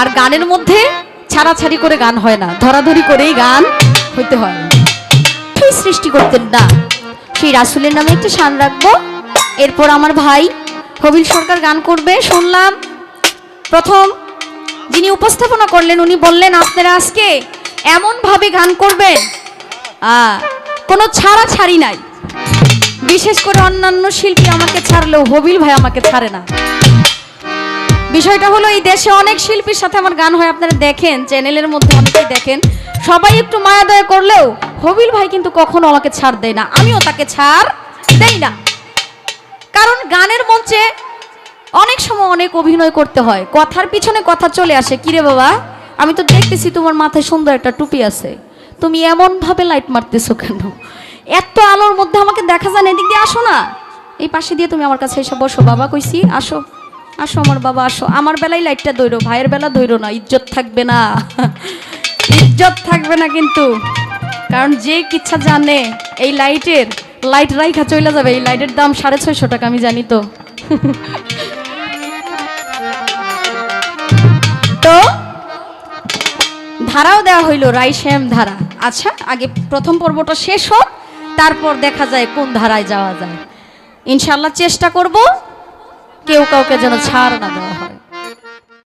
আর গানের মধ্যে ছাড়াছাড়ি করে গান হয় না, ধরাধরি করেই গান হইতে হয়। তুই সৃষ্টি করতেন না। সেই রাসুলের নামে একটু শান রাখব। এরপর আমার ভাই হবিল সরকার গান করবে, শুনলাম। প্রথম যিনি উপস্থাপনা করলেন, উনি বললেন, আপনারা আজকে এমনভাবে গান করবেন কোনো ছাড়া ছাড়ি নাই। বিশেষ করে অন্যান্য শিল্পী আমাকে ছাড়লেও হবিল ভাই আমাকে ছাড়ে না। বিষয়টা হলো, এই দেশে অনেক শিল্পীর সাথে আমার গান হয়, আপনারা দেখেন, চ্যানেলের মধ্যে অনেকেই দেখেন। সবাই একটু মায়া দয়া করলেও হবিল ভাই কিন্তু কখনো আমাকে ছাড় দেয় না, আমিও তাকে ছাড় দেই না। কারণ গানের মঞ্চে অনেক সময় অনেক অভিনয় করতে হয়, কথার পিছনে কথা চলে আসে, কিরে বাবা, আমি তো দেখতেছি তোমার মাথায় সুন্দর একটা টুপি আছে, তুমি এমন ভাবে লাইট মারতেছো কেন? এত আলোর মধ্যে আমাকে দেখা যায় না এদিক দিয়ে আসো না। এই পাশে দিয়ে তুমি আমার কাছে এসে বসো, বাবা কইছি, আসো। আসো আমার বাবা, আসো। আমার বেলায় লাইটটা দৈরো ভাইয়ের বেলা দৈরো না, ইজ্জত থাকবে না। ইজ্জত থাকবে না কিন্তু। কারণ যে কিচ্ছা জানে, এই লাইটের, লাইট রাইখা চলে যাবে, এই লাইটের দাম সাড়ে ছয়শো টাকা, আমি জানি তো। তো, ধারাও দেওয়া হইল রাইশ্যাম ধারা। আচ্ছা আগে প্রথম পর্বটা শেষ হোক, তারপর দেখা যায় কোন ধারায় যাওয়া যায়। ইনশাল্লাহ চেষ্টা করব। কেউ কাউকে যেন ছাড় না দেওয়া হয়।